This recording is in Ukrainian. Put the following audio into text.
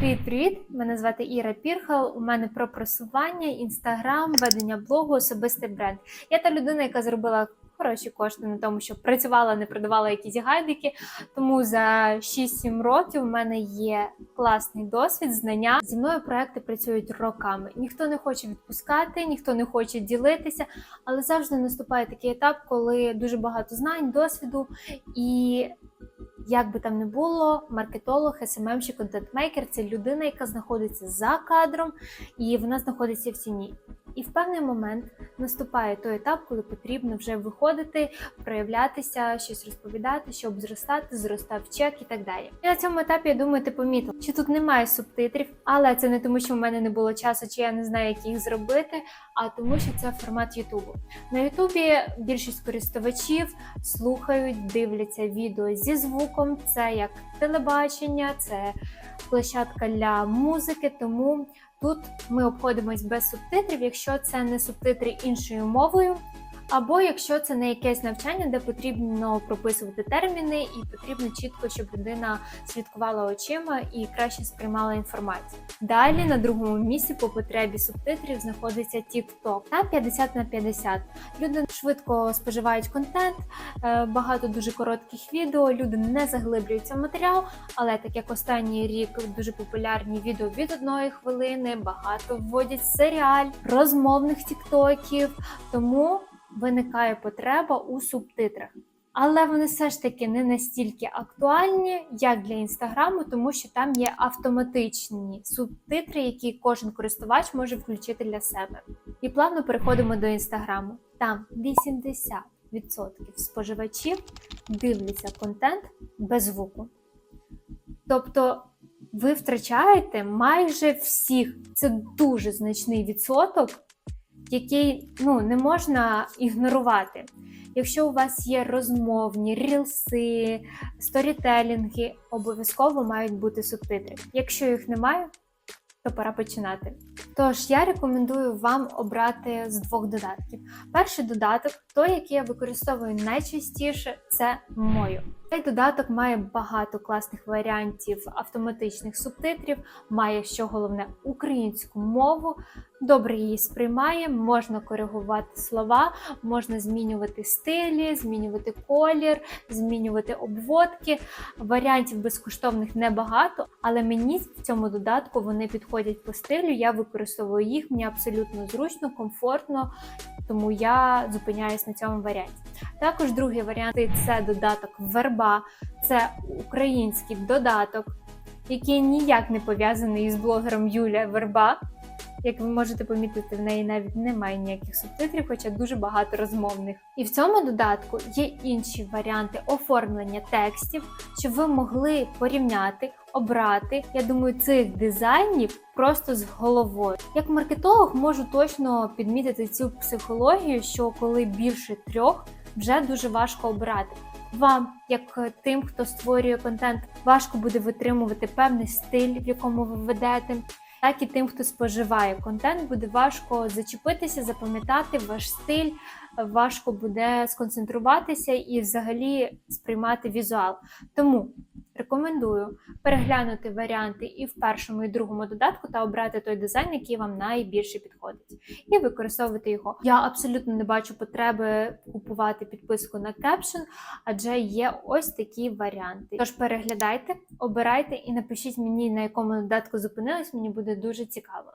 Привіт-привіт! Мене звати Іра Пірхал. У мене про просування, інстаграм, ведення блогу, особистий бренд. Я та людина, яка зробила хороші кошти на тому, що працювала, не продавала якісь гайдики. Тому за 6-7 років у мене є класний досвід, знання. Зі мною проекти працюють роками. Ніхто не хоче відпускати, ніхто не хоче ділитися, але завжди наступає такий етап, коли дуже багато знань, досвіду і. Як би там не було, маркетолог, SMM-щик, контент-мейкер це людина, яка знаходиться за кадром, і вона знаходиться в тіні. І в певний момент наступає той етап, коли потрібно вже виходити, проявлятися, щось розповідати, щоб зростати, зростав чек і так далі. І на цьому етапі я думаю, ти помітив, що тут немає субтитрів, але це не тому, що в мене не було часу, чи я не знаю, як їх зробити, а тому, що це формат Ютубу. На Ютубі більшість користувачів слухають, дивляться відео зі звуком. Це як телебачення, це площадка для музики, тому. Тут ми обходимось без субтитрів, якщо це не субтитри іншою мовою, або якщо це не якесь навчання, де потрібно прописувати терміни, і потрібно чітко, щоб людина слідкувала очима і краще сприймала інформацію. Далі на другому місці по потребі субтитрів знаходиться TikTok на 50 на 50. Люди швидко споживають контент, е, багато дуже коротких відео. Люди не заглиблюються в матеріал, але так як останній рік дуже популярні відео від одної хвилини, багато вводять серіаль, розмовних тіктоків, тому виникає потреба у субтитрах. Але вони все ж таки не настільки актуальні, як для інстаграму, тому що там є автоматичні субтитри, які кожен користувач може включити для себе. І плавно переходимо до інстаграму. Там 80% споживачів дивляться контент без звуку. Тобто ви втрачаєте майже всіх. Це дуже значний відсоток, який ну, не можна ігнорувати. Якщо у вас є розмовні, рілси, сторітелінги, обов'язково мають бути субтитри. Якщо їх немає, то пора починати. Тож я рекомендую вам обрати з двох додатків. Перший додаток, той, який я використовую найчастіше, це мою. Цей додаток має багато класних варіантів автоматичних субтитрів, має що головне українську мову, добре її сприймає, можна коригувати слова, можна змінювати стилі, змінювати колір, змінювати обводки. Варіантів безкоштовних небагато, але мені в цьому додатку вони підходять по стилю. Я використовую їх, мені абсолютно зручно, комфортно, тому я зупиняюсь на цьому варіанті. Також другий варіант це додаток Верба, це український додаток, який ніяк не пов'язаний із блогером Юля Верба. Як ви можете помітити, в неї навіть немає ніяких субтитрів, хоча дуже багато розмовних. І в цьому додатку є інші варіанти оформлення текстів, щоб ви могли порівняти, обрати. Я думаю, цих дизайнів просто з головою. Як маркетолог можу точно підмітити цю психологію, що коли більше трьох, вже дуже важко обирати. Вам, як тим, хто створює контент, важко буде витримувати певний стиль, в якому ви ведете так і тим, хто споживає контент, буде важко зачепитися, запам'ятати ваш стиль, важко буде сконцентруватися і взагалі сприймати візуал. Тому рекомендую переглянути варіанти і в першому, і другому додатку та обрати той дизайн, який вам найбільше підходить, і використовувати його. Я абсолютно не бачу потреби купувати підписку на Caption, адже є ось такі варіанти. Тож переглядайте, обирайте і напишіть мені, на якому додатку зупинились, мені буде дуже цікаво.